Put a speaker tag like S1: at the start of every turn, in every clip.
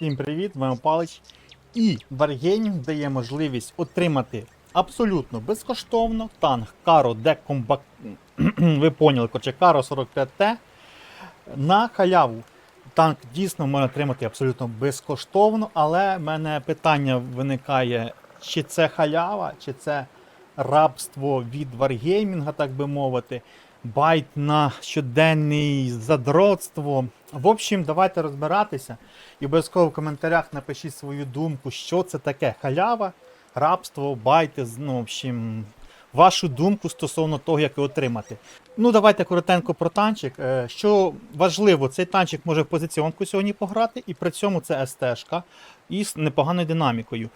S1: Всім привіт, з вами Палич. І Wargaming дає можливість отримати абсолютно безкоштовно танк de Combat... Ви поняли, коротше, Caro 45T на халяву. Танк дійсно можна отримати абсолютно безкоштовно, але в мене питання виникає, чи це халява, чи це рабство від Wargaming, так би мовити, байт на щоденний задротство. В общем, давайте розбиратися і обов'язково в коментарях напишіть свою думку, що це таке халява, рабство, байти, ну, в общем, вашу думку стосовно того, як його отримати. Ну, давайте коротенько про танчик. Е, Що важливо, цей танчик може в позиціонку сьогодні пограти, і при цьому це СТ-шка із непоганою динамікою.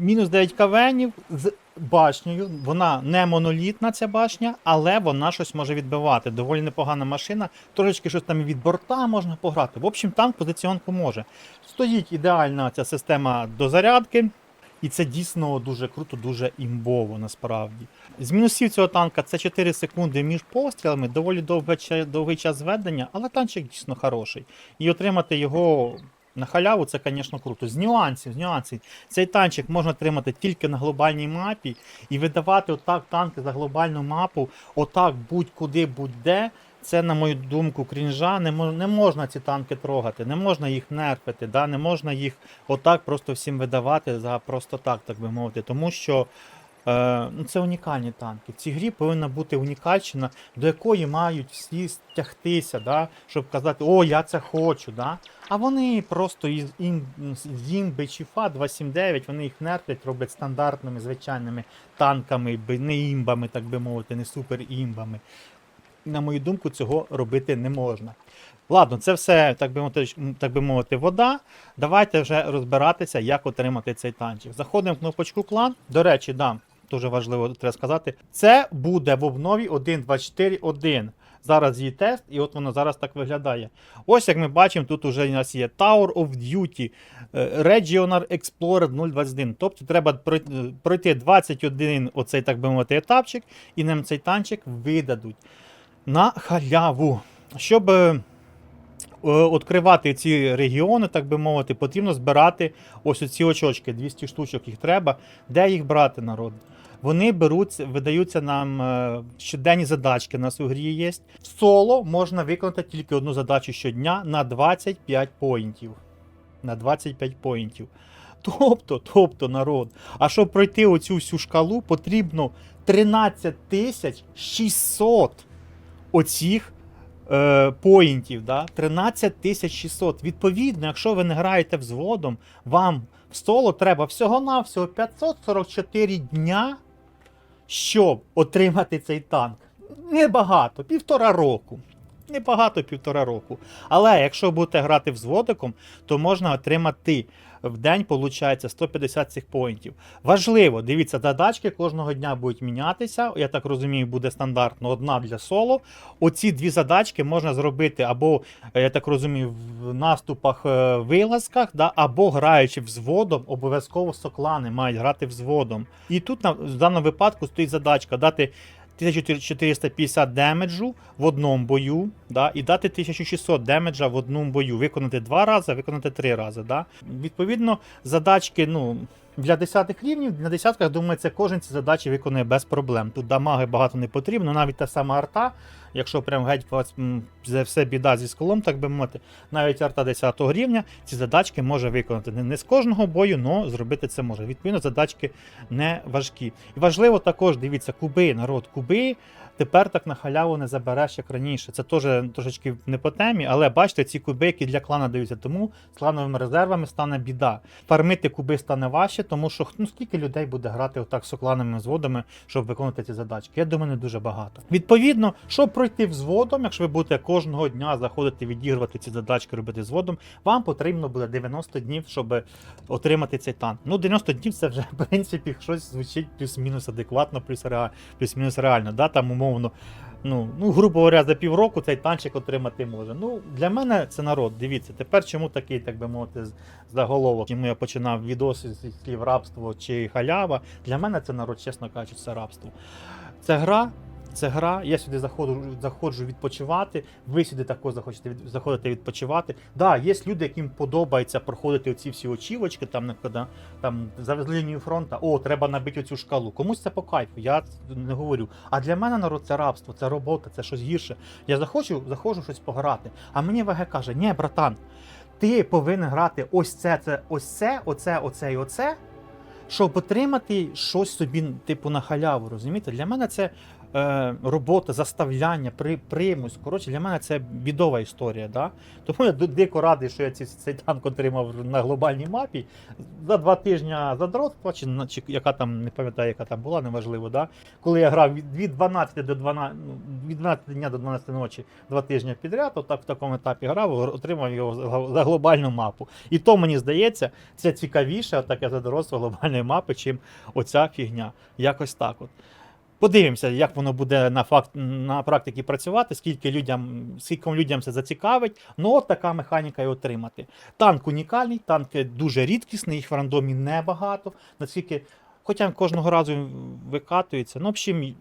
S1: Мінус 9 кавенів з башнею. Вона не монолітна, ця башня, але вона щось може відбивати. Доволі непогана машина. Трошечки щось там від борта можна пограти. В общем, танк позиціонку може. Стоїть ідеальна ця система дозарядки. І це дійсно дуже круто, дуже імбово насправді. З мінусів цього танка це 4 секунди між пострілами, доволі довгий, час ведення, але танчик дійсно хороший. І отримати його на халяву це, звісно, круто. З нюансів, з нюансів. Цей танчик можна отримати тільки на глобальній мапі і видавати отак танки за глобальну мапу, отак будь-куди, будь-де. Це, на мою думку, крінжа. Не, мож, не можна ці танки трогати, не можна їх нерпити, да? не можна їх отак просто всім видавати за просто так, так би мовити. Тому що ну, це унікальні танки. В цій грі повинна бути унікальщина, до якої мають всі стягтися, да? щоб казати, о, я це хочу. Да? А вони просто імби чи ФА 279, вони їх нерплять, роблять стандартними звичайними танками, не імбами, так би мовити, не супер імбами. На мою думку, цього робити не можна. Ладно, це все, так би мовити, так би мовити, вода. Давайте вже розбиратися, як отримати цей танчик. Заходимо в кнопочку клан. До речі, да, дуже важливо треба сказати. Це буде в обнові 1.24.1. Зараз її тест, і от воно зараз так виглядає. Ось як ми бачимо, тут уже у нас є Tower of Duty, е, Regional Explorer 021. Тобто треба е, пройти 21 оцей, так би мовити, етапчик, і нам цей танчик видадуть на халяву. Щоб е, відкривати ці регіони, так би мовити, потрібно збирати ось ці очочки, 200 штучок їх треба. Де їх брати, народ? Вони беруться, видаються нам е, щоденні задачки. У нас у грі є. В соло можна виконати тільки одну задачу щодня на 25 поінтів. На 25 поінтів. Тобто, тобто, народ. А щоб пройти оцю всю шкалу, потрібно 13 тисяч 600 оцих е, поінтів. Да? 13 600. Відповідно, якщо ви не граєте взводом, вам в соло треба всього-навсього 544 дня, щоб отримати цей танк. Небагато, півтора року. Небагато півтора року. Але якщо будете грати взводиком, то можна отримати в день, виходить, 150 цих поінтів. Важливо, дивіться, задачки кожного дня будуть мінятися. Я так розумію, буде стандартно одна для соло. Оці дві задачки можна зробити або, я так розумію, в наступах е, вилазках, да, або граючи взводом, обов'язково соклани мають грати взводом. І тут в даному випадку стоїть задачка дати 1450 демеджу в одному бою, да, і дати 1600 демеджа в одному бою. Виконати два рази, виконати три рази. Да. Відповідно, задачки, ну. Для 10 рівнів, на десятках, думаю, це кожен ці задачі виконує без проблем. Тут дамаги багато не потрібно, навіть та сама арта, якщо прям геть вас, все біда зі сколом, так би мовити, навіть арта 10 рівня ці задачки може виконати. Не з кожного бою, але зробити це може. Відповідно, задачки не важкі. І важливо також, дивіться, куби, народ, куби. Тепер так на халяву не забереш, як раніше. Це теж трошечки не по темі, але бачите, ці куби, які для клана даються, тому з клановими резервами стане біда. Фармити куби стане важче, тому що ну, скільки людей буде грати отак з сокланими взводами, щоб виконувати ці задачки. Я думаю, не дуже багато. Відповідно, щоб пройти взводом, якщо ви будете кожного дня заходити, відігрувати ці задачки, робити взводом, вам потрібно буде 90 днів, щоб отримати цей танк. Ну, 90 днів це вже, в принципі, щось звучить плюс-мінус адекватно, плюс-мінус реально. Да? Там, умовно, ну, ну, грубо говоря, за півроку цей танчик отримати може. Ну, для мене це народ. Дивіться, тепер чому такий, так би мовити, заголовок, чому я починав відоси зі слів рабство чи халява. Для мене це народ, чесно кажучи, це рабство. Це гра, Це гра, я сюди заходжу, заходжу відпочивати, ви сюди також захочете від, заходите відпочивати. Да, є люди, яким подобається проходити оці всі очівочки, там, коли, там завезли лінію фронту, о, треба набити оцю шкалу. Комусь це по кайфу, я не говорю. А для мене народ це рабство, це робота, це щось гірше. Я захочу, заходжу щось пограти. А мені ВГ каже: ні, братан, ти повинен грати ось це, це, ось це, оце, оце і оце, щоб отримати щось собі, типу, на халяву. Розумієте? Для мене це е, робота, заставляння, при, примус. Коротше, для мене це бідова історія. Да? Тому я дико радий, що я ці, цей танк отримав на глобальній мапі. За два тижні задротства, чи, чи яка там, не пам'ятаю, яка там була, неважливо. Да? Коли я грав від, від 12 до 12, ну, від 12 дня до 12 ночі два тижні підряд, отак в такому етапі грав, отримав його за, глобальну мапу. І то мені здається, це цікавіше, отаке задорожство глобальної мапи, чим оця фігня. Якось так от. Подивимося, як воно буде на факт на практиці працювати, скільки людям, скільки людям це зацікавить. Ну, от така механіка і отримати. Танк унікальний, танк дуже рідкісний, їх в рандомі небагато. Наскільки, хоча кожного разу викатується. Ну, в общем,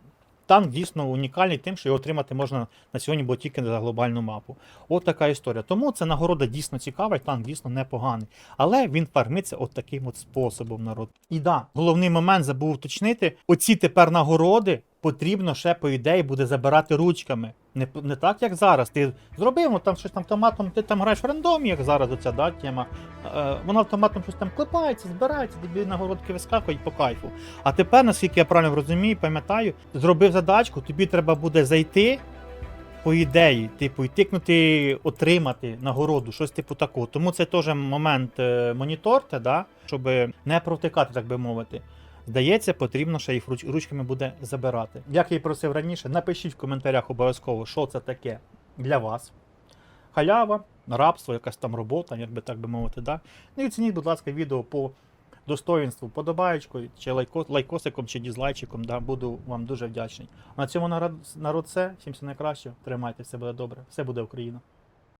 S1: танк дійсно унікальний тим, що його отримати можна на сьогодні, бо тільки за глобальну мапу. От така історія. Тому ця нагорода дійсно цікава, і танк дійсно непоганий. Але він фармиться от таким от способом народ. І да, головний момент забув уточнити: оці тепер нагороди потрібно ще, по ідеї, буде забирати ручками. Не, не так, як зараз. Ти зробив ну, там щось там автоматом, ти там граєш в рандомі, як зараз оця да, тема. Е, воно автоматом щось там клепається, збирається, тобі нагородки вискакують по кайфу. А тепер, наскільки я правильно розумію, пам'ятаю, зробив задачку, тобі треба буде зайти. По ідеї, типу, і тикнути, отримати нагороду, щось типу такого. Тому це теж момент е, моніторте, да, щоб не провтикати, так би мовити. Здається, потрібно ще їх руч- ручками буде забирати. Як я і просив раніше, напишіть в коментарях обов'язково, що це таке для вас. Халява, рабство, якась там робота, як би так би мовити. Да? Ну і оцініть, будь ласка, відео по достоїнству, подобаєчкою, чи лайко, лайкосиком, чи дізлайчиком. Да? Буду вам дуже вдячний. На цьому народ, народ все. Всім все найкраще. Тримайте, все буде добре. Все буде Україна.